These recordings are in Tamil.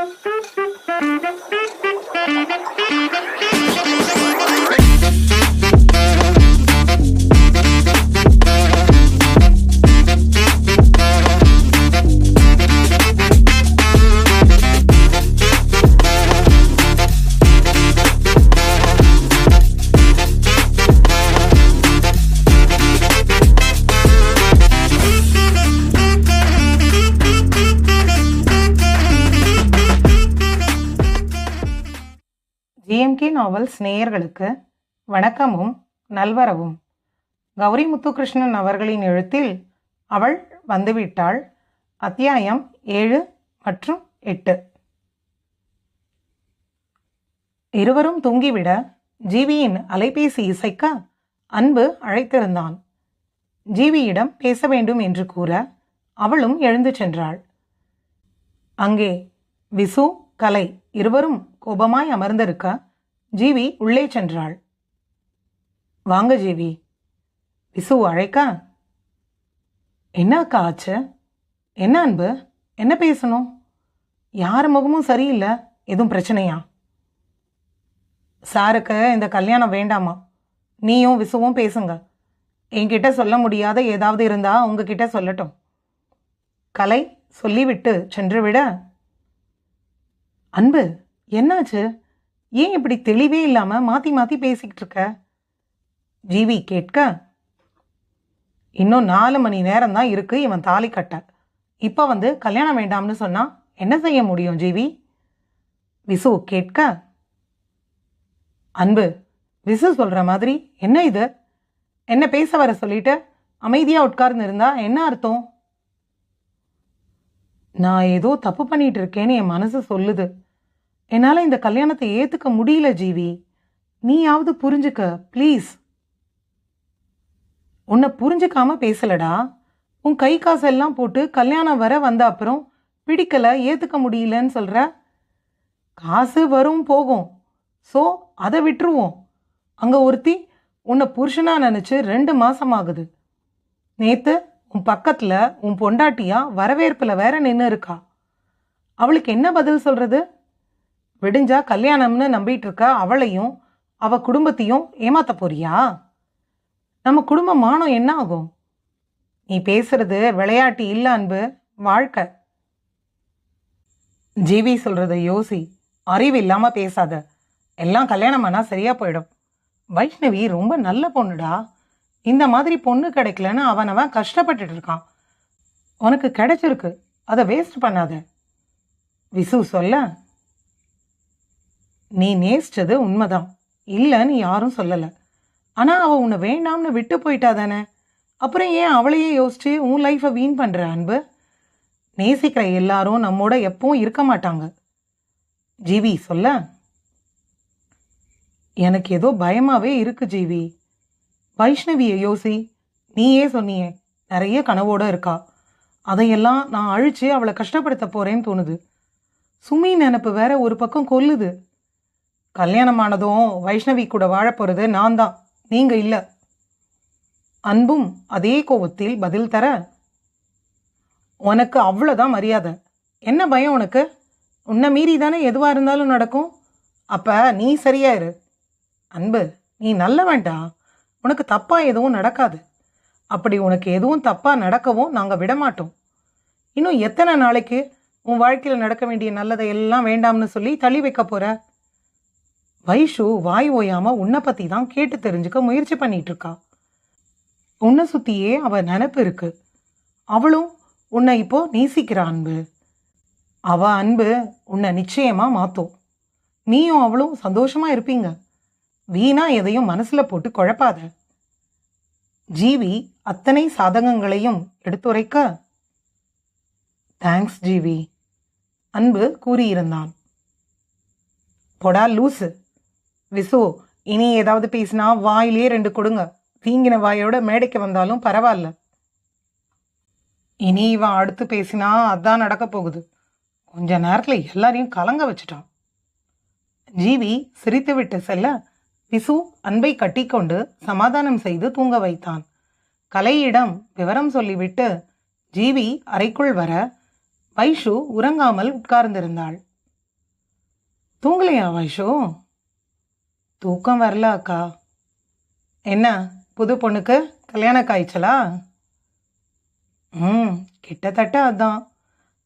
Thank you. நேயர்களுக்கு வணக்கமும் நல்வரவும். கௌரி முத்துகிருஷ்ணன் அவர்களின் எழுத்தில் அவள் வந்துவிட்டாள். அத்தியாயம் ஏழு மற்றும் எட்டு. இருவரும் தூங்கிவிட ஜீவியின் அலைபேசி இசைக்க அன்பு அழைத்திருந்தான். ஜீவியிடம் பேச வேண்டும் என்று கூற அவளும் எழுந்து சென்றாள். அங்கே விசு கலை இருவரும் கோபமாய் அமர்ந்திருக்க ஜீவி உள்ளே சென்றாள். வாங்க ஜீவி விசு அழைக்கா? என்ன அக்கா ஆச்சு? என்ன அன்பு? என்ன பேசணும்? யார் முகமும் சரியில்லை எதுவும் பிரச்சனையா? சாருக்கு இந்த கல்யாணம் வேண்டாமா? நீயும் விசுவும் பேசுங்க. என்கிட்ட சொல்ல முடியாத ஏதாவது இருந்தா உங்ககிட்ட சொல்லட்டும். கலை சொல்லிவிட்டு சென்று விட. அன்பு என்னாச்சு? ஏன் இப்படி தெளிவே இல்லாமல் மாற்றி மாற்றி பேசிக்கிட்டு இருக்க? ஜீவி கேட்க. இன்னும் நாலு மணி நேரம் தான் இருக்குது இவன் தாலி கட்ட. இப்போ வந்து கல்யாணம் வேண்டாம்னு சொன்னால் என்ன செய்ய முடியும் ஜீவி? விசு கேட்க. அன்பு விசு சொல்கிற மாதிரி என்ன இது? என்ன பேச வர சொல்லிட்டு அமைதியாக உட்கார்ந்து இருந்தா என்ன அர்த்தம்? நான் ஏதோ தப்பு பண்ணிட்டு இருக்கேன்னு என் மனசு சொல்லுது. என்னால் இந்த கல்யாணத்தை ஏற்றுக்க முடியல ஜீவி. நீயாவது புரிஞ்சுக்க ப்ளீஸ். உன்னை புரிஞ்சுக்காம பேசலடா. உன் கை காசெல்லாம் போட்டு கல்யாணம் வர வந்த அப்புறம் பிடிக்கலை ஏற்றுக்க முடியலன்னு சொல்கிற காசு வரும் போகும். ஸோ அதை விட்டுருவோம். அங்கே ஒருத்தி உன்னை புருஷனாக நினச்சி ரெண்டு மாதம் ஆகுது நேற்று உன் பக்கத்தில் உன் பொண்டாட்டியாக வரவேற்பில் வேற நின்று இருக்கா. அவளுக்கு என்ன பதில் சொல்கிறது விடிஞ்சா கல்யாணம்னு நம்பிட்டு இருக்க அவளையும் அவ குடும்பத்தையும் ஏமாத்த போறியா? நம்ம குடும்ப மானம் என்ன ஆகும் நீ பேசுறது விளையாட்டு இல்ல அன்பு வாழ்க்கை. ஜீவி சொல்றத யோசி அறிவு இல்லாம பேசாத. எல்லாம் கல்யாணம் ஆனா சரியா போயிடும். வைஷ்ணவி ரொம்ப நல்ல பொண்ணுடா. இந்த மாதிரி பொண்ணு கிடைக்கலன்னு அவன் அவன் கஷ்டப்பட்டுட்டு இருக்கான். உனக்கு கிடைச்சிருக்கு. அதை வேஸ்ட் பண்ணாத. விசு சொல்ல நீ நேசிச்சது உண்மைதான். இல்லைன்னு யாரும் சொல்லலை. ஆனால் அவள் உன்னை வேண்டாம்னு விட்டு போயிட்டா தானே? அப்புறம் ஏன் அவளையே யோசிச்சு உன் லைஃப்பை வீண் பண்ணுற அன்பு? நேசிக்கிற எல்லாரும் நம்மோட எப்பவும் இருக்க மாட்டாங்க. ஜீவி சொல்ல. எனக்கு ஏதோ பயமாகவே இருக்கு ஜீவி. வைஷ்ணவியை யோசி. நீயே சொன்னியே நிறைய கனவோட இருக்கா. அதையெல்லாம் நான் அழிச்சு அவளை கஷ்டப்படுத்த போறேன்னு தோணுது. சுமி நினப்பு வேற ஒரு பக்கம் கொல்லுது. கல்யாணமானதும் வைஷ்ணவி கூட வாழப்போறது நான் தான். நீங்க இல்ல. அன்பும் அதே கோபத்தில் பதில் தர உனக்கு அவ்வளோதான் மரியாதை. என்ன பயம் உனக்கு? உன்னை மீறி தானே எதுவாக இருந்தாலும் நடக்கும். அப்போ நீ சரியா இரு. அன்பு நீ நல்ல வேண்டாம் உனக்கு தப்பாக எதுவும் நடக்காது. அப்படி உனக்கு எதுவும் தப்பாக நடக்கவும் நாங்கள் விடமாட்டோம். இன்னும் எத்தனை நாளைக்கு உன் வாழ்க்கையில் நடக்க வேண்டிய நல்லதை எல்லாம் வேண்டாம்னு சொல்லி தள்ளி வைக்க போகிற வைஷு வாய் ஓயாம உன்னை பற்றி தான் கேட்டு தெரிஞ்சுக்க முயற்சி பண்ணிட்டு இருக்கா உன்னை சுற்றியே அவள் நினப்பு இருக்கு. அவளும் உன்னை இப்போ நேசிக்கிற அன்பு. அவ அன்பு உன்னை நிச்சயமாக மாற்றும் நீயும் அவளும் சந்தோஷமாக இருப்பீங்க. வீணா எதையும் மனசில் போட்டு குழப்பாத. ஜீவி அத்தனை சாதகங்களையும் எடுத்துரைக்க. தேங்க்ஸ் ஜீவி. அன்பு கூறியிருந்தான். பொடா லூசு. விசு இனி ஏதாவது பேசினா வாயிலே ரெண்டு கொடுங்க. தீங்கின வாயோட மேடைக்கு வந்தாலும் பரவாயில்ல. இனி இவன் அடுத்து பேசினா அதான் நடக்க போகுது. கொஞ்ச நேரத்தில் எல்லாரையும் கலங்க வச்சுட்டான். ஜீவி சிரித்துவிட்டு செல்ல விசு அன்பை கட்டிக்கொண்டு சமாதானம் செய்து தூங்க வைத்தான். கலையிடம் விவரம் சொல்லிவிட்டு ஜீவி அறைக்குள் வர வைஷு உறங்காமல் உட்கார்ந்திருந்தாள். தூங்கலையா வைஷு? தூக்கம் வரல அக்கா. என்ன புது பொண்ணுக்கு கல்யாண காய்ச்சலா? ம் கிட்டத்தட்ட அதான்.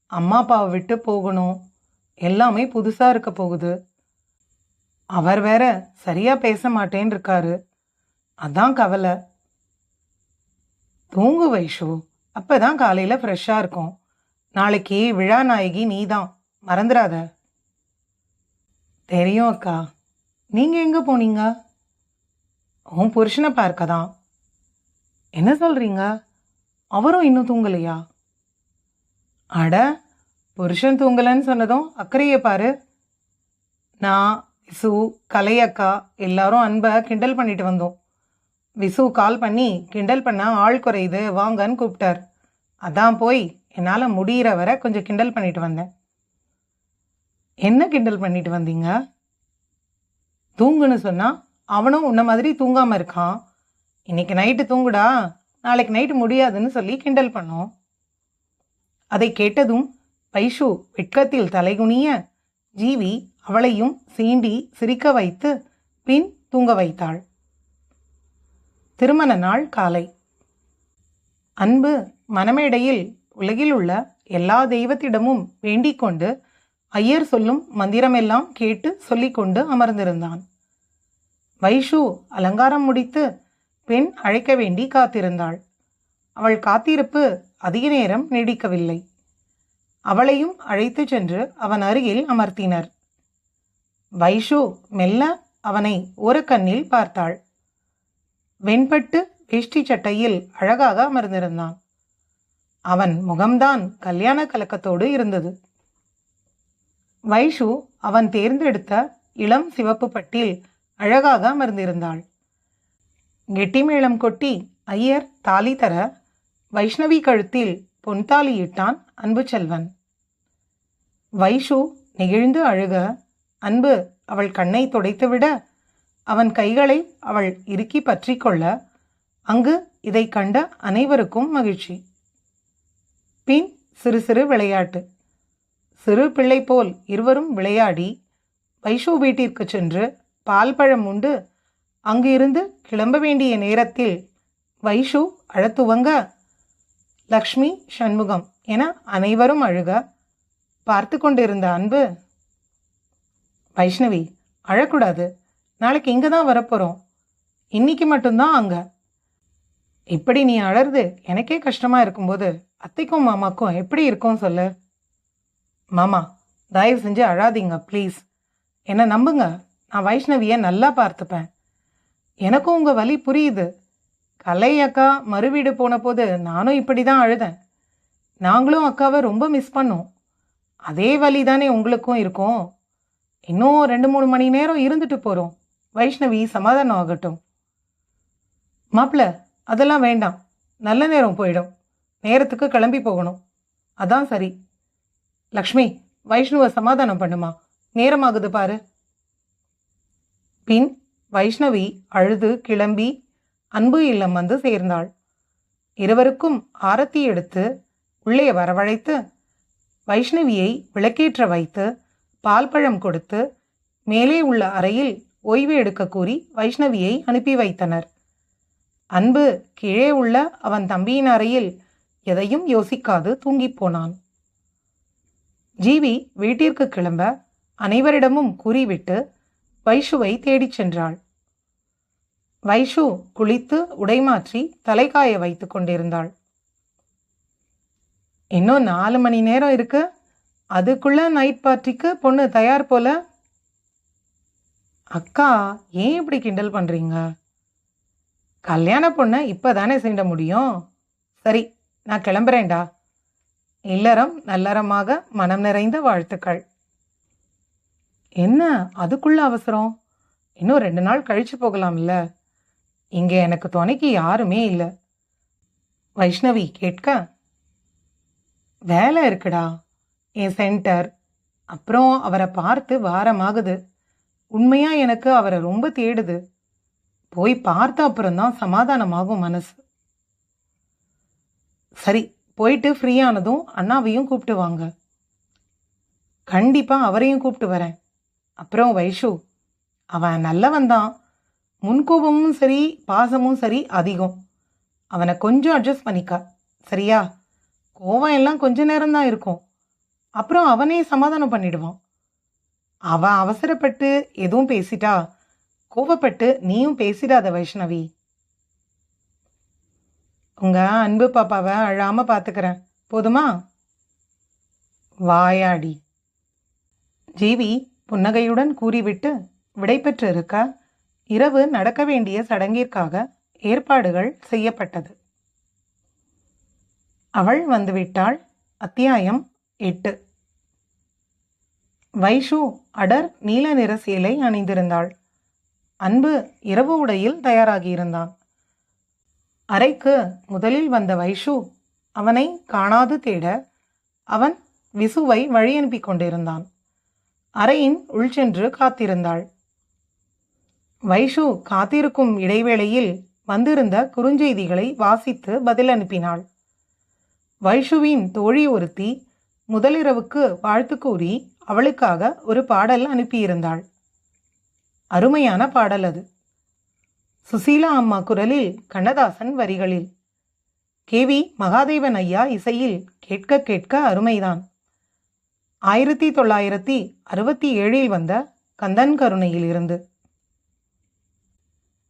அம்மா அப்பாவை விட்டு போகணும். எல்லாமே புதுசாக இருக்க போகுது. அவர் வேற சரியாக பேச மாட்டேன்னு இருக்காரு அதான் கவலை. தூங்கு வைஷு. அப்பதான் காலையில் ஃப்ரெஷ்ஷாக இருக்கும். நாளைக்கு விழா நாயகி நீ தான் மறந்துடாத தெரியும் அக்கா. நீங்கள் எங்கே போனீங்க? உன் புருஷனை பார்க்க தான் என்ன சொல்கிறீங்க அவரும் இன்னும் தூங்கலையா? அட புருஷன் தூங்கலைன்னு சொன்னதும் அக்கறையை பாரு. நான் விசு கலையக்கா எல்லாரும் அன்பை கிண்டல் பண்ணிட்டு வந்தோம். விசு கால் பண்ணி கிண்டல் பண்ண ஆள் குறையுது வாங்கன்னு கூப்பிட்டார். அதான் போய் என்னால் முடிகிற வரை கொஞ்சம் கிண்டல் பண்ணிட்டு வந்தேன். என்ன கிண்டல் பண்ணிட்டு வந்தீங்க? தூங்குன்னு சொன்னா அவனும் உன்ன மாதிரி தூங்காமல் இருக்கான். இன்னைக்கு நைட்டு தூங்குடா நாளைக்கு நைட்டு முடியாதுன்னு சொல்லி கிண்டல் பண்ணோம். அதை கேட்டதும் பைஷு வெட்கத்தில் தலைகுனிய ஜீவி அவளையும் சீண்டி சிரிக்க வைத்து பின் தூங்க வைத்தாள். திருமண நாள் காலை. அன்பு மனமேடையில் உலகில் உள்ள எல்லா தெய்வத்திடமும் வேண்டிக் கொண்டு ஐயர் சொல்லும் மந்திரமெல்லாம் கேட்டு சொல்லிக்கொண்டு அமர்ந்திருந்தான். வைஷு அலங்காரம் முடித்து பெண் அழைக்க வேண்டி காத்திருந்தாள். அவள் காத்திருப்பு அதிக நேரம் நீடிக்கவில்லை. அவளையும் அழைத்துச் சென்று அவன் அருகில் அமர்த்தினர். வைஷு மெல்ல அவனை ஒரு கண்ணில் பார்த்தாள். வெண்பட்டு வேஷ்டி சட்டையில் அழகாக அமர்ந்திருந்தான். அவன் முகம்தான் கல்யாண கலக்கத்தோடு இருந்தது. வைஷு அவன் தேர்ந்தெடுத்த இளம் சிவப்பு பட்டில் அழகாக அமர்ந்திருந்தாள். கெட்டி மேளம் கொட்டி ஐயர் தாலி தர வைஷ்ணவி கழுத்தில் பொன்தாலியிட்டான் அன்பு செல்வன். வைஷு நெகிழ்ந்து அழுக அன்பு அவள் கண்ணை துடைத்துவிட அவன் கைகளை அவள் இறுக்கி பற்றி கொள்ள அங்கு இதை கண்ட அனைவருக்கும் மகிழ்ச்சி. பின் சிறு சிறு விளையாட்டு. சிறு பிள்ளை போல் இருவரும் விளையாடி வைஷு வீட்டிற்கு சென்று பால் பழம் உண்டு. அங்கிருந்து கிளம்ப வேண்டிய நேரத்தில் வைஷு அழத்துவங்க லக்ஷ்மி சண்முகம் என அனைவரும் அழுக பார்த்து கொண்டிருந்த அன்பு. வைஷ்ணவி அழக்கூடாது. நாளைக்கு இங்கே தான் வரப்போகிறோம் இன்னைக்கு மட்டும்தான் அங்கே. இப்படி நீ அழறது எனக்கே கஷ்டமா இருக்கும்போது அத்தைக்கும் மாமாக்கும் எப்படி இருக்கும் சொல்லு? மாமா தயவு செஞ்சு அழாதீங்க ப்ளீஸ் என்னை நம்புங்க. நான் வைஷ்ணவியை நல்லா பார்த்துப்பேன். எனக்கும் உங்கள் வலி புரியுது. கலை அக்கா மறுவீடு போன போது நானும் இப்படி தான் அழுதேன். நாங்களும் அக்காவை ரொம்ப மிஸ் பண்ணோம். அதே வழி தானே உங்களுக்கும் இருக்கும். இன்னும் ரெண்டு மூணு மணி நேரம் இருந்துட்டு போகிறோம் வைஷ்ணவி சமாதானம் ஆகட்டும். மாப்பிள்ள அதெல்லாம் வேண்டாம். நல்ல நேரம் போயிடும். நேரத்துக்கு கிளம்பி போகணும். அதான் சரி. லக்ஷ்மி வைஷ்ணுவை சமாதானம் பண்ணுமா? நேரமாகுது பாரு. பின் வைஷ்ணவி அழுது கிளம்பி அன்பு இல்லம் வந்து சேர்ந்தாள். இருவருக்கும் ஆரத்தி எடுத்து உள்ளே வரவழைத்து வைஷ்ணவியை விளக்கேற்ற வைத்து பால் பழம் கொடுத்து மேலே உள்ள அறையில் ஓய்வு எடுக்க கூறி வைஷ்ணவியை அனுப்பி வைத்தனர். அன்பு கீழே உள்ள அவன் தம்பியின் அறையில் எதையும் யோசிக்காது தூங்கிப் போனான். ஜீவி வீட்டிற்கு கிளம்ப அனைவரிடமும் கூறிவிட்டு வைஷுவை தேடிச் சென்றாள். வைஷு குளித்து உடைமாற்றி தலைக்காய வைத்துக் கொண்டிருந்தாள். இன்னும் நாலு மணி நேரம் இருக்கு. அதுக்குள்ள நைட் பார்ட்டிக்கு பொண்ணு தயார் போல. அக்கா ஏன் இப்படி கிண்டல் பண்றீங்க? கல்யாண பொண்ணை இப்பதானே சீண்ட முடியும். சரி நான் கிளம்புறேன்டா. இல்லறம் நல்லறமாக மனம் நிறைந்த வாழ்த்துக்கள். என்ன? அதுக்குள்ள அவசரம்? இன்னும் ரெண்டு நாள் கழிச்சு போகலாம்ல? இங்கே எனக்கு துணைக்கு யாருமே இல்லை. வைஷ்ணவி கேட்க வேலை இருக்குடா. என் சென்டர். அப்புறம் அவரை பார்த்து வாரமாகுது. உண்மையாக எனக்கு அவரை ரொம்ப தேடுது. போய் பார்த்த அப்புறம்தான் சமாதானமாகும் மனசு. சரி போயிட்டு ஃப்ரீயானதும் அண்ணாவையும் கூப்பிட்டு வாங்க. கண்டிப்பாக அவரையும் கூப்பிட்டு வரேன். அப்புறம் வைஷு அவன் நல்லவன் தான். முன்கோபமும் சரி பாசமும் சரி அதிகம். அவனை கொஞ்சம் அட்ஜஸ்ட் பண்ணிக்க. சரியா? கோவம் எல்லாம் கொஞ்ச நேரம்தான் இருக்கும். அப்புறம் அவனே சமாதானம் பண்ணிடுவான். அவன் அவசரப்பட்டு எதுவும் பேசிட்டா கோவப்பட்டு நீயும் பேசிடாத வைஷ்ணவி. உங்கள் அன்பு பாப்பாவை அழாமல் பார்த்துக்கிறேன் போதுமா? வாயாடி. ஜீவி புன்னகையுடன் கூறிவிட்டு விடைபெற்று இருக்க இரவு நடக்க வேண்டிய சடங்கிற்காக ஏற்பாடுகள் செய்யப்பட்டது. அவள் வந்துவிட்டாள். அத்தியாயம் எட்டு. வைஷு அடர் நீல நிற சேலை அணிந்திருந்தாள். அன்பு இரவு உடையில் தயாராகியிருந்தான். அறைக்கு முதலில் வந்த வைஷு அவனை காணாது தேட அவன் விசுவை வழியனுப்பி கொண்டிருந்தான். அறையின் உள் சென்று காத்திருந்தாள். வைஷு காத்திருக்கும் இடைவேளையில் வந்திருந்த குறுஞ்செய்திகளை வாசித்து பதில் அனுப்பினாள் வைஷுவின் தோழி ஒருத்தி முதலிரவுக்கு வாழ்த்து கூறி அவளுக்காக ஒரு பாடல் அனுப்பியிருந்தாள். அருமையான பாடல் அது. சுசீலா அம்மா குரலில் கண்ணதாசன் வரிகளில். கேவி மகாதேவன் ஐயா இசையில் கேட்க கேட்க அருமைதான். ஆயிரத்தி தொள்ளாயிரத்தி அறுபத்தி ஏழில் வந்த கந்தன் கருணையில் இருந்து.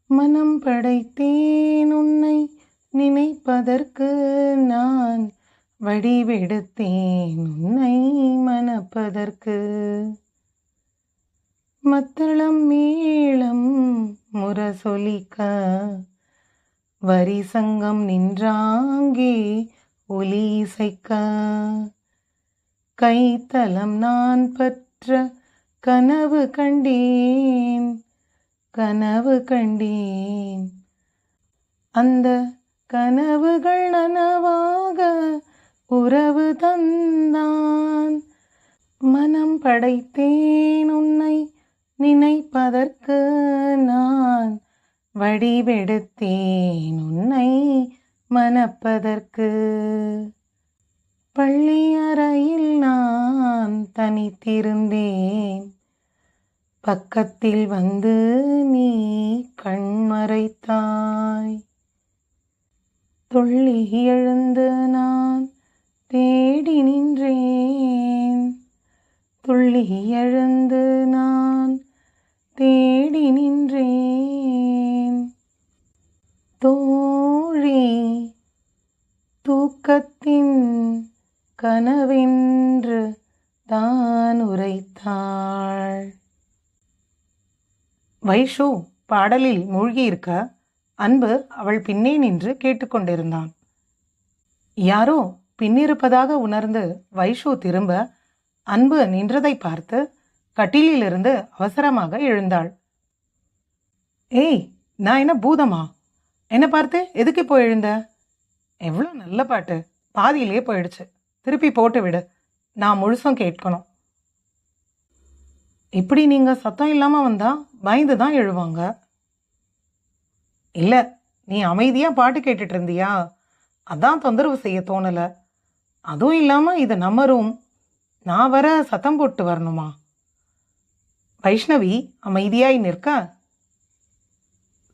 மனம் படைத்தேன் உன்னை நினைப்பதற்கு நான் வடிவெடுத்தேன் உன்னை மணப்பதற்கு. மத்தளம் மேளம் முரசொலிக்க வரி சங்கம் நின்றாங்கே ஒலி இசைக்க. கைத்தலம் நான் பற்ற கனவு கண்டேன் கனவு கண்டேன். அந்த கனவுகள் நனவாக உறவு தந்தான் மனம் படைத்தேன் உன்னை நினைப்பதற்கு நான் வடிவெடுத்தேன் உன்னை மணப்பதற்கு. பள்ளியறையில் நான் தனித்திருந்தேன். பக்கத்தில் வந்து நீ கண்மறைத்தாய் துள்ளி எழுந்து நான் தேடி நின்றேன். துள்ளி எழுந்து நான் தேடி நின்றேன். தோழி தூக்கத்தின் கனவென்று தான் உரைத்தாள். வைஷு பாடலில் மூழ்கியிருக்க அன்பு அவள் பின்னே நின்று கேட்டுக்கொண்டிருந்தான். யாரோ பின்னிருப்பதாக உணர்ந்து வைஷு திரும்ப அன்பு நின்றதை பார்த்து கட்டிலிலிருந்து அவசரமாக எழுந்தாள். ஏய் நான் என்ன பூதமா? என்ன பார்த்து எதுக்கு இப்போ எழுந்த? எவ்வளோ நல்ல பாட்டு. பாதியிலே போயிடுச்சு. திருப்பி போட்டு விடு. நான் முழுசும் கேட்கணும். இப்படி நீங்கள் சத்தம் இல்லாமல் வந்தால் பயந்து தான் எழுவாங்க? இல்லை நீ அமைதியாக பாட்டு கேட்டுட்டு இருந்தியா? அதான் தொந்தரவு செய்ய தோணலை. அதுவும் இல்லாமல் இது நம்ம ரூம் நான் வர சத்தம் போட்டு வரணுமா? வைஷ்ணவி அமைதியாய் நிற்க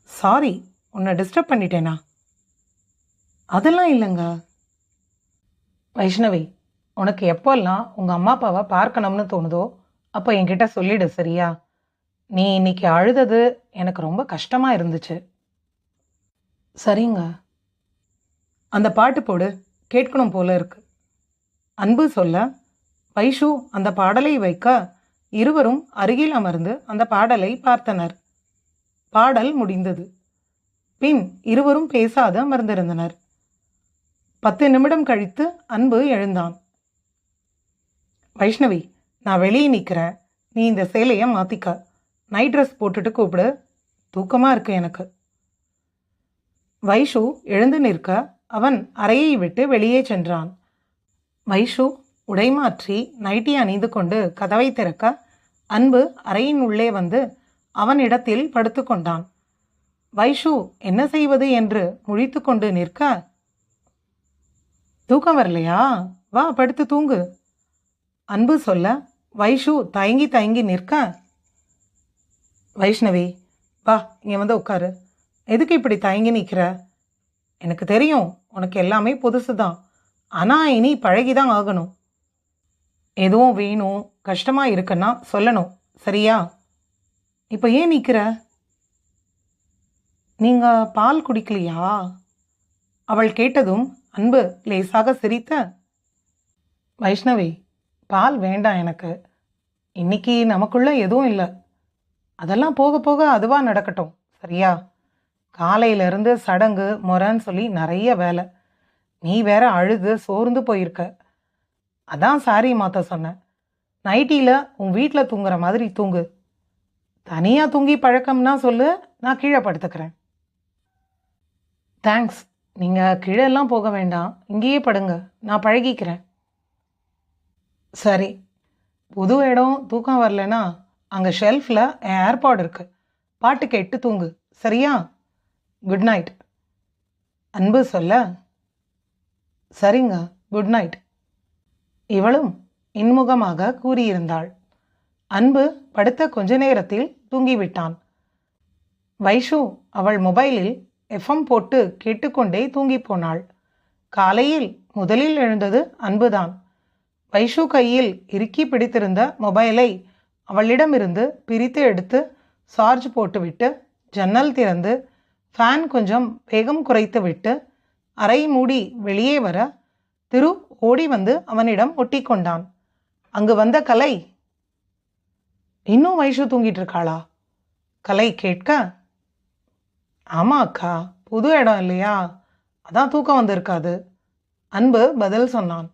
சாரி உன்னை டிஸ்டர்ப் பண்ணிட்டேனா? அதெல்லாம் இல்லைங்க. வைஷ்ணவி உனக்கு எப்போல்லாம் உங்கள் அம்மா அப்பாவை பார்க்கணும்னு தோணுதோ அப்போ என்கிட்ட சொல்லிடு சரியா? நீ இன்னைக்கு அழுதது எனக்கு ரொம்ப கஷ்டமாக இருந்துச்சு. சரிங்க. அந்த பாட்டு போடு கேட்கணும் போல இருக்கு. அன்பு சொல்ல வைஷு அந்த பாடலை வைக்க இருவரும் அருகில் அமர்ந்து அந்த பாடலை பார்த்தனர். பாடல் முடிந்தது. பின் இருவரும் பேசாது அமர்ந்திருந்தனர். பத்து நிமிடம் கழித்து அன்பு எழுந்தான். வைஷ்ணவி நான் வெளியே நிற்கிறேன். நீ இந்த சேலையை மாற்றிக்க நைட் ட்ரெஸ் போட்டுட்டு கூப்பிடு. தூக்கமாக இருக்கு எனக்கு. வைஷு எழுந்து நிற்க அவன் அறையை விட்டு வெளியே சென்றான். வைஷு உடைமாற்றி நைட்டி அணிந்து கொண்டு கதவை திறக்க அன்பு அறையின் உள்ளே வந்து அவன் இடத்தில் படுத்துக்கொண்டான் வைஷு என்ன செய்வது என்று முழித்துக்கொண்டு நிற்க தூக்கம் வரலையா? வா படுத்து தூங்கு. அன்பு சொல்ல வைஷு தயங்கி தயங்கி நிற்க வைஷ்ணவி வா இங்கே வந்து உட்காரு. எதுக்கு இப்படி தயங்கி நிற்கிற எனக்கு தெரியும் உனக்கு எல்லாமே புதுசு தான் ஆனால் இனி பழகி தான் ஆகணும். எதுவும் வேணும் கஷ்டமாக இருக்குன்னா சொல்லணும். சரியா? இப்போ ஏன் நிற்கிற நீங்கள் பால் குடிக்கலையா? அவள் கேட்டதும் அன்பு லேசாக சிரித்த. வைஷ்ணவி பால் வேண்டாம் எனக்கு. இன்னைக்கு நமக்குள்ள எதுவும் இல்லை. அதெல்லாம் போக போக அதுவாக நடக்கட்டும். சரியா? காலையிலேருந்து சடங்கு முறைன்னு சொல்லி நிறைய வேலை. நீ வேற அழுது சோர்ந்து போயிருக்க. அதான் சாரி மாற்ற சொன்னேன். நைட்டியில் உன் வீட்டில் தூங்குற மாதிரி தூங்கு. தனியாக தூங்கி பழக்கம்னா சொல்லு நான் கீழே படுத்துக்கிறேன். தேங்க்ஸ் நீங்கள் கீழெல்லாம் போக வேண்டாம். இங்கேயே படுங்க. நான் பழகிக்கிறேன். சரி. புது இடம் தூக்கம் வரலனா அங்கே ஷெல்ஃபில் என் ஏர்பாட் இருக்குது பாட்டு கேட்டு தூங்கு. சரியா? குட் நைட் அன்பு சொல்ல சரிங்க. குட் நைட் இவளும் இன்முகமாக கூறியிருந்தாள். அன்பு படுத்த கொஞ்ச நேரத்தில் தூங்கிவிட்டான். வைஷு அவள் மொபைலில் எஃப்எம் போட்டு கேட்டுக்கொண்டே தூங்கி போனாள். காலையில் முதலில் எழுந்தது அன்புதான். வைஷு கையில் இறுக்கி பிடித்திருந்த மொபைலை அவளிடமிருந்து பிரித்து எடுத்து சார்ஜ் போட்டுவிட்டு ஜன்னல் திறந்து ஃபேன் கொஞ்சம் வேகம் குறைத்துவிட்டு அறை மூடி வெளியே வர திரு ஓடி வந்து அவனிடம் ஒட்டி கொண்டான் அங்கு வந்த கலை இன்னும் வைஷு தூங்கிட்டு இருக்காளா கலை கேட்க ஆமா அக்கா புது இடம் இல்லையா? அதான் தூக்கம் வந்திருக்காது. அன்பு பதில் சொன்னான்.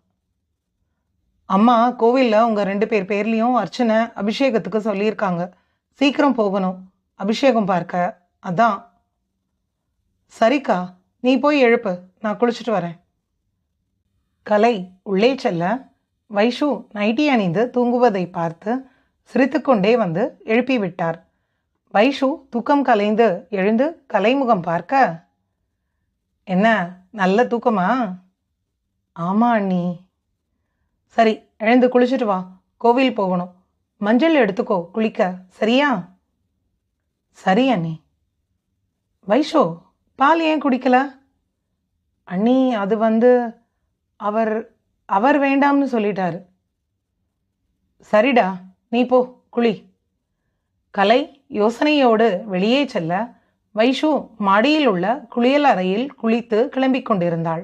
அம்மா கோவிலில் உங்கள் ரெண்டு பேர் பேர்லேயும் அர்ச்சனை அபிஷேகத்துக்கு சொல்லியிருக்காங்க. சீக்கிரம் போகணும். அபிஷேகம் பார்க்க. அதான். சரிக்கா நீ போய் எழுப்பு. நான் குளிச்சுட்டு வரேன். கலை உள்ளே செல்ல வைஷு நைட்டி அணிந்து தூங்குவதை பார்த்து சிரித்துக்கொண்டே வந்து எழுப்பிவிட்டார். வைஷு தூக்கம் கலைந்து எழுந்து கலைமுகம் பார்க்க என்ன நல்ல தூக்கமா? ஆமா அண்ணி. சரி எழுந்து குளிச்சுட்டு வா கோவில் போகணும். மஞ்சள் எடுத்துக்கோ குளிக்க. சரியா? சரி அண்ணி. வைஷோ பால் ஏன் குடிக்கல? அண்ணி அது வந்து அவர் அவர் வேண்டாம்னு சொல்லிட்டாரு. சரிடா நீ போ குழி கலை யோசனையோடு வெளியே செல்ல வைஷு மாடியில் உள்ள குளியல் அறையில் குளித்து கிளம்பிக் கொண்டிருந்தாள்.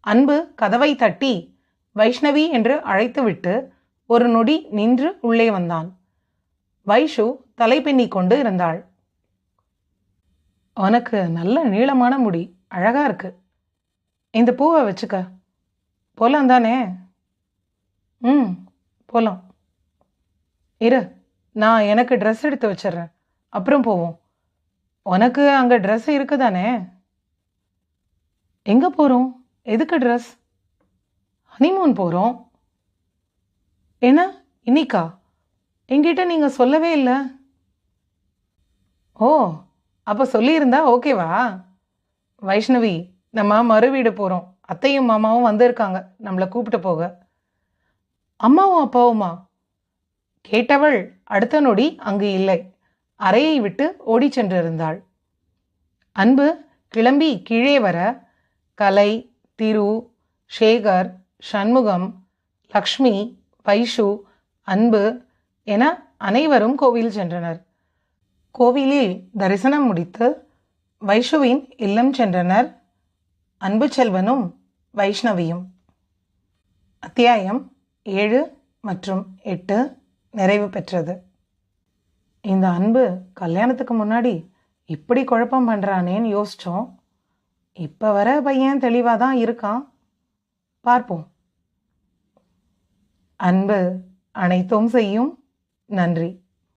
அன்பு கதவை தட்டி வைஷ்ணவி என்று அழைத்துவிட்டு ஒரு நொடி நின்று உள்ளே வந்தான். வைஷு தலை கொண்டு இருந்தாள். உனக்கு நல்ல நீளமான முடி அழகா இருக்கு. இந்த பூவை வச்சுக்க. போகலாம் தானே? ம் போலாம். இரு நான் எனக்கு ட்ரெஸ் எடுத்து வச்சிடுறேன். அப்புறம் போவோம். உனக்கு அங்கே ட்ரெஸ் இருக்குதானே எங்கே போகிறோம் எதுக்கு ட்ரெஸ் ஹனிமூன் போகிறோம் என்ன இன்னிக்கா? எங்கிட்ட நீங்கள் சொல்லவே இல்லை. ஓ அப்போ சொல்லியிருந்தா ஓகேவா? வைஷ்ணவி நம்ம மறு வீடு போகிறோம் அத்தையும் மாமாவும் வந்திருக்காங்க. நம்மளை கூப்பிட்டு போக. அம்மாவும் அப்பாவுமா? கேட்டவள் அடுத்த நொடி அங்கு இல்லை. அறையை விட்டு ஓடிச் சென்றிருந்தாள். அன்பு கிளம்பி கீழே வர கலை திரு சேகர் சண்முகம் லக்ஷ்மி வைஷு அன்பு என அனைவரும் கோவில் சென்றனர். கோவிலில் தரிசனம் முடித்து வைஷுவின் இல்லம் சென்றனர். அன்பு செல்வனும் வைஷ்ணவியும். அத்தியாயம் ஏழு மற்றும் எட்டு நிறைவு பெற்றது. இந்த அன்பு கல்யாணத்துக்கு முன்னாடி இப்படி குழப்பம் பண்ணுறானேன்னு யோசித்தோம் இப்போ வர பையன் தெளிவாக தான் இருக்கான். பார்ப்போம். அன்பு அனைத்தும் செய்யும். நன்றி.